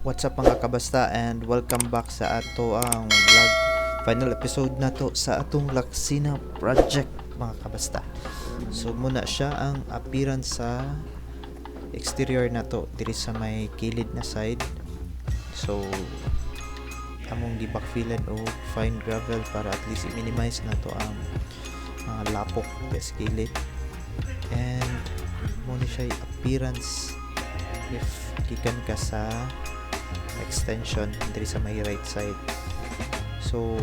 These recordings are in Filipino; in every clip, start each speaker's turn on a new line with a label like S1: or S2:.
S1: What's up mga kabasta and welcome back sa ato ang vlog final episode na to sa atong Laksina project mga kabasta. So muna siya ang appearance sa exterior na to diri sa may kilid na side. So among gi-backfillan o fine gravel para at least i-minimize na to ang mga lapok sa kilid. And muna siya appearance if gikan ka sa extension diri sa may right side. So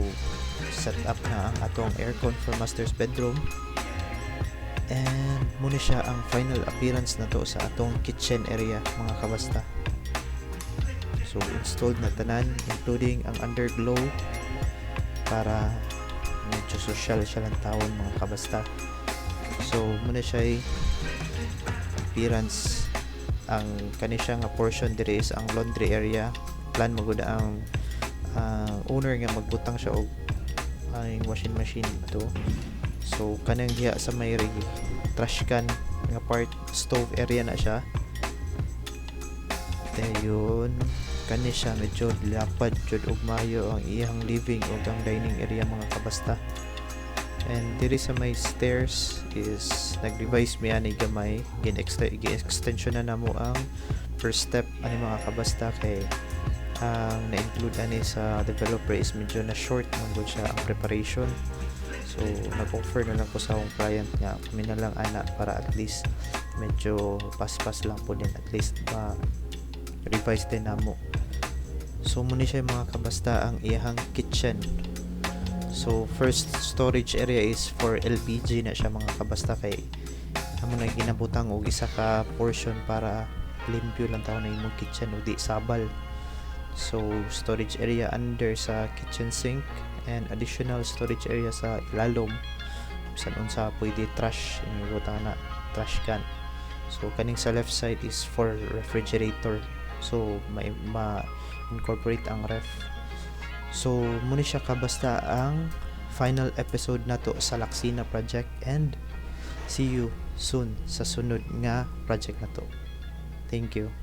S1: set up na ang atong aircon for master's bedroom. And muna siya ang final appearance na to sa atong kitchen area mga kabasta. So installed na tanan including ang underglow para medyo social siya lang tawon mga kabasta. So muna siya ay appearance ang kani nga portion diri is ang laundry area. Plan mo gud ang ah, owner nga magbutang siya og ang washing machine dito so kanang diha sa may rig trash can nga part stove area na siya. Dayon kani siya medyo lapad jud og maayo ang iyang living ug ang dining area mga kabasta and diri sa may stairs is nag-revise mi ani gamay. Gin-extension na namo ang first step ani mga kabasta kay ang na-include ani sa developer is medyo na short man gud siya ang preparation. So nag-offer na lang ko sa akong client nga kami na lang ana para at least medyo pas-pas lang po din at least ma revise din namo. So muna siya mga kabasta ang iyang kitchen So first storage area is for LPG na siya mga kabasta kay amo na ginabutang og isa ka portion para limpyo lang taon na imong kitchen ug di sabal. So storage area under sa kitchen sink and additional storage area sa ilalom bisan unsa pwede trash ini butang na trash can. So kaning sa left side is for refrigerator. So may ma incorporate ang ref So, muna siya kabasta ang final episode na to sa Laksina project and see you soon sa sunod nga project na to. Thank you.